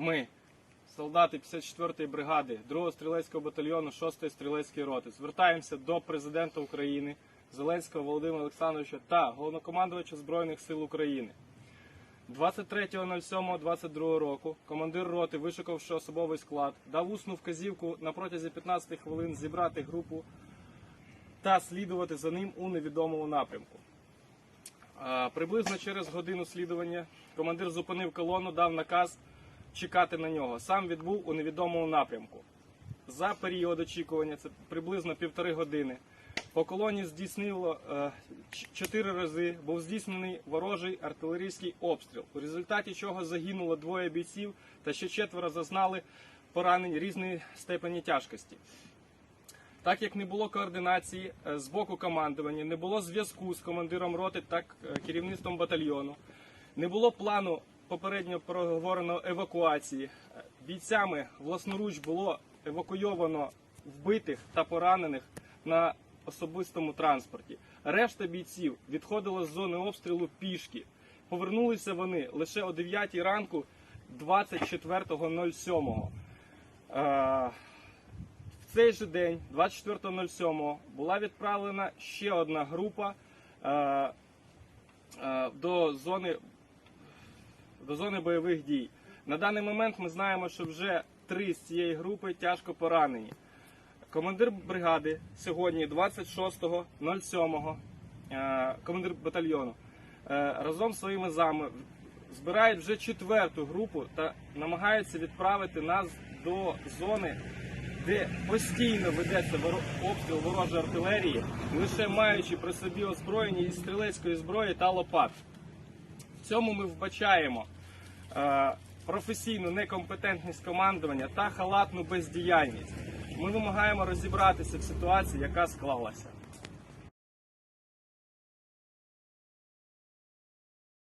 Ми, солдати 54-ї бригади 2-го стрілецького батальйону 6-ї стрілецької роти, звертаємося до президента України Зеленського Володимира Олександровича та головнокомандувача Збройних сил України. 23.07.22 року командир роти, вишикавши особовий склад, дав усну вказівку на протязі 15 хвилин зібрати групу та слідувати за ним у невідомому напрямку. Приблизно через годину слідування командир зупинив колону, дав наказ чекати на нього. Сам відбув у невідомому напрямку. За період очікування, це приблизно півтори години, по колоні здійснило е, чотири рази був здійснений ворожий артилерійський обстріл, у результаті чого загинуло двоє бійців та ще четверо зазнали поранень різної степені тяжкості. Так як не було координації е, з боку командування, не було зв'язку з командиром роти та е, керівництвом батальйону, не було плану попередньо проговореної евакуації. Бійцями власноруч було евакуйовано вбитих та поранених на особистому транспорті. Решта бійців відходила з зони обстрілу пішки. Повернулися вони лише о 9 ранку 24.07. Е, в цей же день, 24.07, була відправлена ще одна група е, е, до зони, до зони бойових дій. На даний момент ми знаємо, що вже три з цієї групи тяжко поранені. Командир бригади сьогодні, 26.07, е, командир батальйону, е, разом з своїми зами збирають вже четверту групу та намагаються відправити нас до зони, де постійно ведеться обстріл ворожої артилерії, лише маючи при собі озброєння із стрілецької зброї та лопат. Цьому ми вбачаємо е, професійну некомпетентність командування та халатну бездіяльність. Ми вимагаємо розібратися в ситуації, яка склалася.